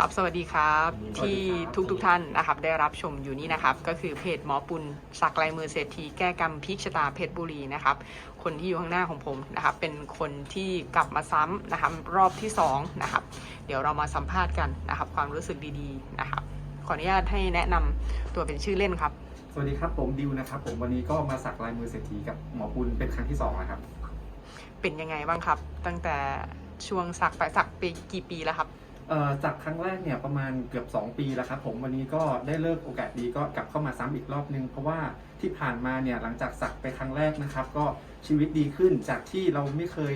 ครับสวัสดีครับสวัสดีที่ครับทุกทุกๆท่านนะครับได้รับชมอยู่นี่นะครับ ก็คือเพจหมอปุณสักลายมือเศรษฐีแก้กรรมพลิกชะตาเพชรบุรีนะครับ คนที่อยู่ข้างหน้าของผมนะครับ เป็นคนที่กลับมาซ้ำนะครับรอบที่สองนะครับเดี๋ยวเรามาสัมภาษณ์กันนะครับ ความรู้สึกดีๆนะครับ ขออนุญาตให้แนะนำตัวเป็นชื่อเล่นครับ สวัสดีครับผมดิวนะครับผมวันนี้ก็มาสักลายมือเศรษฐีกับหมอปุณเป็นครั้งที่สองแล้วครับเป็นยังไงบ้างครับ ตั้งแต่ช่วงสักไปสักไปกี่ปีแล้วครับ เอ่อจากครั้งแรกเนี่ยประมาณเกือบ 2 ปีแล้วครับผมวันนี้ก็ได้เลิกโอกาสดีก็กลับเข้ามาซ้ำอีกรอบนึง เพราะว่าที่ผ่านมาเนี่ยหลังจากสักไปครั้งแรกนะครับ ก็ชีวิตดีขึ้นจากที่เราไม่เคย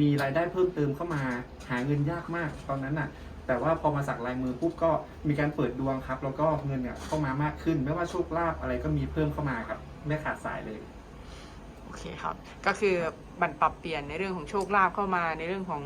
มีรายได้เพิ่มเติมเข้ามาหาเงินยากมากตอนนั้นน่ะแต่ว่าพอมาสักลายมือปุ๊บก็มีการเปิดดวงครับ แล้วก็เงินเนี่ยเข้ามามากขึ้น ไม่ว่าโชคลาภอะไรก็มีเพิ่มเข้ามาครับไม่ขาดสายเลย โอเคครับ ก็คือมันปรับเปลี่ยนในเรื่องของโชคลาภเข้ามาในเรื่องของ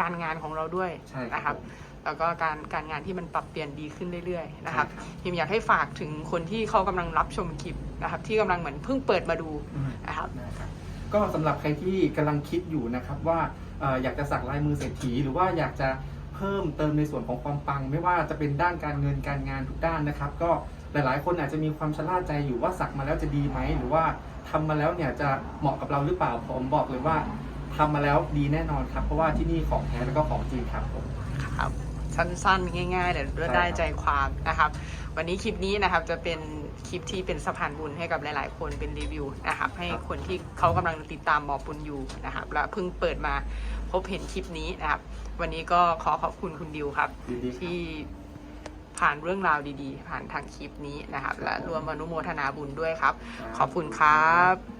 การงานของเราด้วยใช่ครับนะครับ ผม แล้วก็การการงานที่มันปรับเปลี่ยนดีขึ้นเรื่อยๆนะครับใช่ครับพิมอยากให้ฝากถึงคนที่เขากำลังรับชมคลิปนะครับ ที่กำลังเหมือนเพิ่งเปิดมาดูอืมนะครับนะครับก็สำหรับใครที่กำลังคิดอยู่นะครับว่าเอ่ออยากจะสักลายมือเศรษฐีหรือว่าอยากจะเพิ่มเติมในส่วนของความปัง ไม่ว่าจะเป็นด้านการเงินการงานทุกด้านนะครับ ก็หลายๆ คนอาจจะมีความชะล่าใจอยู่ว่าสักมาแล้วจะดีไหมหรือว่าทำมาแล้วเนี่ยจะเหมาะกับเราหรือเปล่าผมบอกเลยว่า ทำมาแล้วดีแน่นอนครับ เพราะว่าที่นี่ของแท้แล้วก็ของจริงครับผม ครับสั้นๆ ง่ายๆแต่ใช่ครับได้ใจความนะครับ วันนี้คลิปนี้นะครับจะเป็นคลิปที่เป็นสะพานบุญให้กับหลาย ๆ คนเป็นรีวิวนะครับให้คนที่เขากำลังติดตามหมอปุญอยู่นะครับและเพิ่งเปิดมาพบเห็นคลิปนี้นะครับ วันนี้ก็ขอขอบคุณคุณดิวครับยินดีครับที่ผ่านเรื่องราวดีๆ ผ่านทางคลิปนี้นะครับ และรวมอนุโมทนาบุญด้วยครับ ขอบคุณครับ